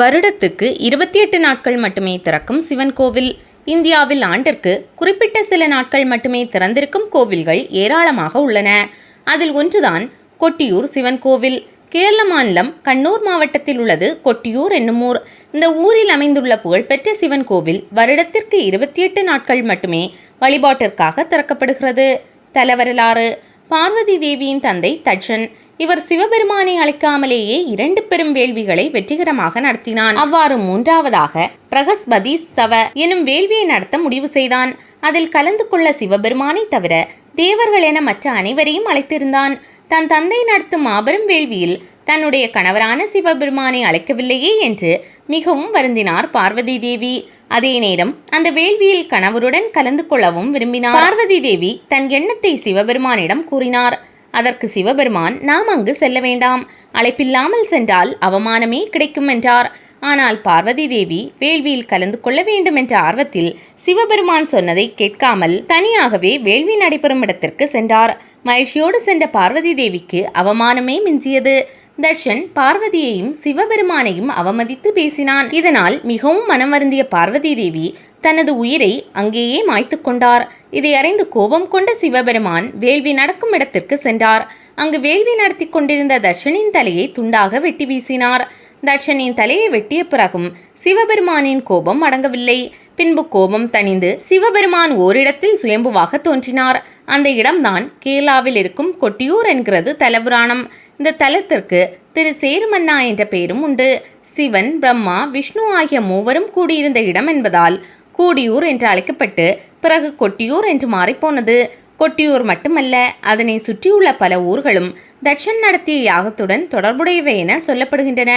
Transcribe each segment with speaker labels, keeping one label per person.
Speaker 1: வருடத்துக்கு இருபத்தி எட்டு நாட்கள் மட்டுமே திறக்கும் சிவன் கோவில். இந்தியாவில் ஆண்டிற்கு குறிப்பிட்ட சில நாட்கள் மட்டுமே திறந்திருக்கும் கோவில்கள் ஏராளமாக உள்ளன. அதில் ஒன்றுதான் கொட்டியூர் சிவன் கோவில். கேரள மாநிலம் கண்ணூர் மாவட்டத்தில் உள்ளது கொட்டியூர் என்னும் ஊர். இந்த ஊரில் அமைந்துள்ள புகழ்பெற்ற சிவன் கோவில் வருடத்திற்கு இருபத்தி எட்டு நாட்கள் மட்டுமே வழிபாட்டிற்காக திறக்கப்படுகிறது. தலவரலாறு பார்வதி தேவியின் தந்தை தட்சன் இவர் சிவபெருமானை அழைக்காமலேயே இரண்டு பெரும் வேள்விகளை வெற்றிகரமாக நடத்தினான். அவ்வாறு மூன்றாவதாக பிரகஸ்பதி ஸ்தவ எனும் வேள்வியை நடத்த முடிவு செய்தான். அதில் கலந்து கொள்ள சிவபெருமானை தவிர தேவர்கள் என மற்ற அனைவரையும் அழைத்திருந்தான். தன் தந்தை நடத்தும் மாபெரும் வேள்வியில் தன்னுடைய கணவரான சிவபெருமானை அழைக்கவில்லையே என்று மிகவும் வருந்தினார் பார்வதி தேவி. அதே நேரம் அந்த வேள்வியில் கணவருடன் கலந்து கொள்ளவும் விரும்பினார். பார்வதி தேவி தன் எண்ணத்தை சிவபெருமானிடம் கூறினார். அதற்கு சிவபெருமான் நாம் அங்கு செல்ல வேண்டாம். அழைப்பில்லாமல் சென்றால் அவமானமே கிடைக்கும் என்றார். ஆனால் பார்வதி தேவி வேள்வியில் கலந்து கொள்ள வேண்டும் என்ற ஆர்வத்தில் சிவபெருமான் சொன்னதை கேட்காமல் தனியாகவே வேள்வி நடைபெறும் இடத்திற்கு சென்றார். மகிழ்ச்சியோடு சென்ற பார்வதி தேவிக்கு அவமானமே மிஞ்சியது. தர்ஷன் பார்வதியையும் சிவபெருமானையும் அவமதித்து பேசினான். இதனால் மிகவும் மனம் வருந்திய பார்வதி தேவி தனது உயிரை அங்கேயே மாய்த்து கொண்டார். இதை அறிந்து கோபம் கொண்ட சிவபெருமான் வேள்வி நடக்கும் இடத்திற்கு சென்றார். அங்கு வேள்வி நடத்தி கொண்டிருந்த தர்ஷனின் தலையை துண்டாக வெட்டி வீசினார். தர்ஷனின் தலையை வெட்டிய பிறகும் சிவபெருமானின் கோபம் அடங்கவில்லை. பின்பு கோபம் தணிந்து சிவபெருமான் ஓரிடத்தில் சுயம்புவாக தோன்றினார். அந்த இடம்தான் கேரளாவில் இருக்கும் கொட்டியூர் என்கிறது தலபுராணம். இந்த தலத்திற்கு திரு சேருமன்னா என்ற பெயரும் உண்டு. சிவன் பிரம்மா விஷ்ணு ஆகிய மூவரும் கூடியிருந்த இடம் என்பதால் கூடியூர் என்று அழைக்கப்பட்டு பிறகு கொட்டியூர் என்று மாறிப்போனது. கொட்டியூர் மட்டுமல்ல அதனை சுற்றியுள்ள பல ஊர்களும் தட்சன் நடத்திய யாகத்துடன் தொடர்புடையவை என சொல்லப்படுகின்றன.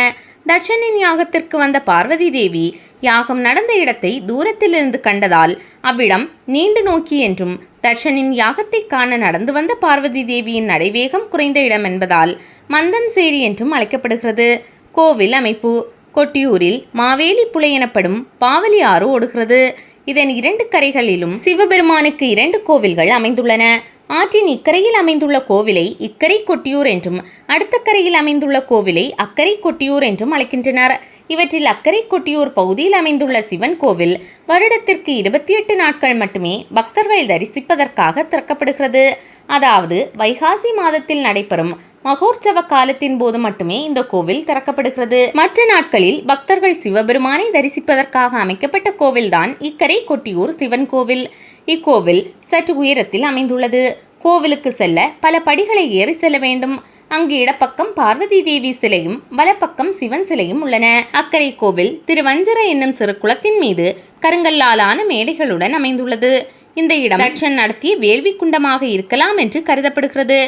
Speaker 1: தட்சனின் யாகத்திற்கு வந்த பார்வதி தேவி யாகம் நடந்த இடத்தை தூரத்திலிருந்து கண்டதால் அவ்விடம் நீண்டு நோக்கி என்றும் தட்சனின் யாகத்தை காண நடந்து வந்த பார்வதி தேவியின் நடைவேகம் குறைந்த இடம் என்பதால் மந்தன்சேரி என்றும் அழைக்கப்படுகிறது. கோவில் அமைப்பு கொட்டியூரில் மாவேலி புலை எனப்படும் பாவலி ஆறு ஓடுகிறது. இதன் இரண்டு கரைகளிலும் சிவபெருமானுக்கு இரண்டு கோவில்கள் அமைந்துள்ளன. ஆற்றின் இக்கரையில் அமைந்துள்ள கோவிலை இக்கரை கொட்டியூர் என்றும் அடுத்த கரையில் அமைந்துள்ள கோவிலை அக்கரை கொட்டியூர் என்றும் அழைக்கின்றனர். இவற்றில் அக்கரை கொட்டியூர் பகுதியில் அமைந்துள்ள சிவன் கோவில் வருடத்திற்கு இருபத்தி எட்டு நாட்கள் மட்டுமே பக்தர்கள் தரிசிப்பதற்காக திறக்கப்படுகிறது. அதாவது வைகாசி மாதத்தில் நடைபெறும் மகோற்சவ காலத்தின் போது மட்டுமே இந்த கோவில் திறக்கப்படுகிறது. மற்ற நாட்களில் பக்தர்கள் சிவபெருமானை தரிசிப்பதற்காக அமைக்கப்பட்ட கோவில்தான் இக்கரை கொட்டியூர் சிவன் கோவில். இக்கோவில் சற்று உயரத்தில் அமைந்துள்ளது. கோவிலுக்கு செல்ல பல படிகளை ஏறி செல்ல வேண்டும். அங்கு இடப்பக்கம் பார்வதி தேவி சிலையும் வலப்பக்கம் சிவன் சிலையும் உள்ளன. அக்கரை கோவில் திருவஞ்சர என்னும் சிறு குளத்தின் மீது கருங்கல்லாலான மேடைகளுடன் அமைந்துள்ளது. இந்த இடம் தட்சன் நடத்திய வேள்வி குண்டமாக இருக்கலாம் என்று கருதப்படுகிறது.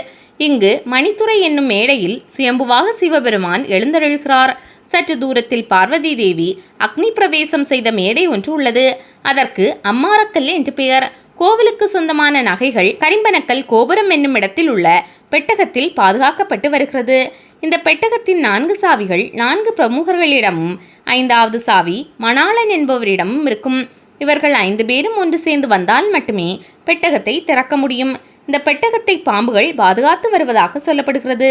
Speaker 1: இங்கு மணித்துறை என்னும் மேடையில் சுயம்புவாக சிவபெருமான் எழுந்தருள்கிறார். சற்று தூரத்தில் பார்வதி தேவி அக்னி பிரவேசம் செய்த மேடை ஒன்று உள்ளது. அதற்கு அம்மாரக்கல் என்று பெயர். கோவிலுக்கு சொந்தமான நகைகள் கரிம்பனக்கல் கோபுரம் என்னும் இடத்தில் உள்ள பெட்டகத்தில் பாதுகாக்கப்பட்டு வருகிறது. இந்த பெட்டகத்தின் நான்கு சாவிகள் நான்கு பிரமுகர்களிடமும் ஐந்தாவது சாவி மணாளன் என்பவரிடமும் இருக்கும். இவர்கள் ஐந்து பேரும் ஒன்று சேர்ந்து வந்தால் மட்டுமே பெட்டகத்தை திறக்க முடியும். இந்த பெட்டகத்தை பாம்புகள் பாதுகாத்து வருவதாக சொல்லப்படுகிறது.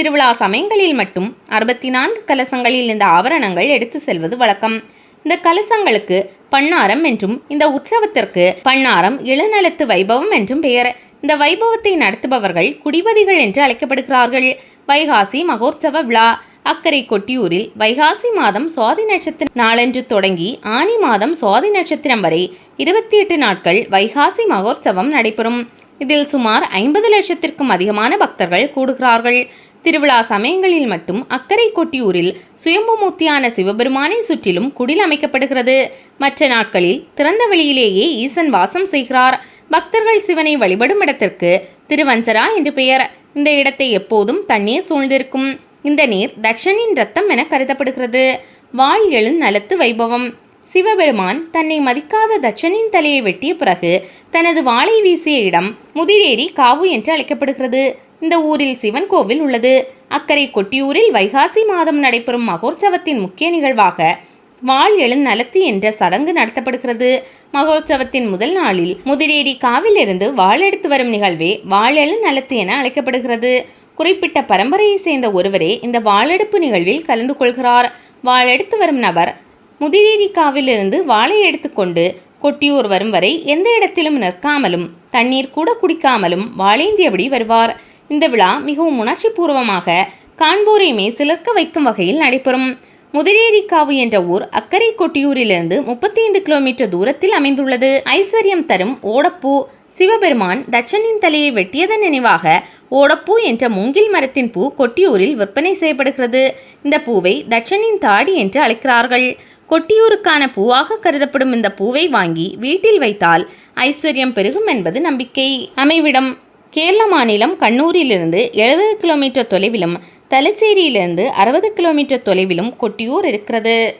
Speaker 1: திருவிழா சமயங்களில் மட்டும் அறுபத்தி நான்கு கலசங்களில் இந்த ஆபரணங்கள் எடுத்து செல்வது வழக்கம். இந்த கலசங்களுக்கு பன்னாரம் என்றும் இந்த உற்சவத்திற்கு பன்னாரம் இளநலத்து வைபவம் என்றும் பெயர். இந்த வைபவத்தை நடத்துபவர்கள் குடிபதிகள் என்று அழைக்கப்படுகிறார்கள். வைகாசி மகோற்சவ விழா. அக்கரை கொட்டியூரில் வைகாசி மாதம் சுவாதி நட்சத்திரம் நாளன்று தொடங்கி ஆனி மாதம் சுவாதி நட்சத்திரம் வரை இருபத்தி எட்டு நாட்கள் வைகாசி மகோற்சவம் நடைபெறும். இதில் சுமார் ஐம்பது லட்சத்திற்கும் அதிகமான பக்தர்கள் கூடுகிறார்கள். திருவிழா சமயங்களில் மட்டும் அக்கரை கொட்டியூரில் சுயம்புமூர்த்தியான சிவபெருமானை சுற்றிலும் குடில் அமைக்கப்படுகிறது. மற்ற நாட்களில் திறந்த வெளியிலேயே ஈசன் வாசம் செய்கிறார். பக்தர்கள் சிவனை வழிபடும் இடத்திற்கு திருவஞ்சரா என்று பெயர். இந்த இடத்தை எப்போதும் தண்ணீர் சூழ்ந்திருக்கும். இந்த நீர் தட்சனின் ரத்தம் என கருதப்படுகிறது. வாழ் எழு நலத்து வைபவம். சிவபெருமான் தன்னை மதிக்காத தட்சனின் தலையை வெட்டிய பிறகு தனது வாளை வீசிய இடம் முதிரேரி காவு என்று அழைக்கப்படுகிறது. இந்த ஊரில் சிவன் கோவில் உள்ளது. அக்கரை கொட்டியூரில் வைகாசி மாதம் நடைபெறும் மகோற்சவத்தின் முக்கிய நிகழ்வாக வாழ் எழுநலத்து என்ற சடங்கு நடத்தப்படுகிறது. மகோற்சவத்தின் முதல் நாளில் முதிரேரி காவிலிருந்து வாழ் எடுத்து வரும் நிகழ்வே வாழெழு நலத்து என அழைக்கப்படுகிறது. குறிப்பிட்ட பரம்பரையை சேர்ந்த ஒருவரே இந்த வாழெடுப்பு நிகழ்வில் கலந்து கொள்கிறார். வாளெடுத்து வரும் நபர் முதிரேரிக்காவிலிருந்து வாழை எடுத்துக்கொண்டு கொட்டியூர் வரும் வரை எந்த இடத்திலும் நிற்காமலும் தண்ணீர் கூட குடிக்காமலும் வாழேந்தியபடி வருவார். இந்த விழா மிகவும் உணர்ச்சிபூர்வமாக காண்போரையுமே சிலர்க்க வைக்கும் வகையில் நடைபெறும். முதிரேரிக்காவு என்ற ஊர் அக்கரை கொட்டியூரிலிருந்து முப்பத்தி ஐந்து கிலோமீட்டர் தூரத்தில் அமைந்துள்ளது. ஐஸ்வர்யம் தரும் ஓடப்பூ சிவபெருமான் தட்சனின் தலையை வெட்டியதன் நினைவாக ஓடப்பூ என்ற மூங்கில் மரத்தின் பூ கொட்டியூரில் விற்பனை செய்யப்படுகிறது. இந்த பூவை தட்சனின் தாடி என்று அழைக்கிறார்கள். கொட்டியூருக்கான பூவாக கருதப்படும் இந்த பூவை வாங்கி வீட்டில் வைத்தால் ஐஸ்வர்யம் பெருகும் என்பது நம்பிக்கை. அமைவிடம் கேரள மாநிலம் கண்ணூரிலிருந்து எழுபது கிலோமீட்டர் தொலைவிலும் தலச்சேரியிலிருந்து அறுபது கிலோமீட்டர் தொலைவிலும் கொட்டியூர் இருக்கிறது.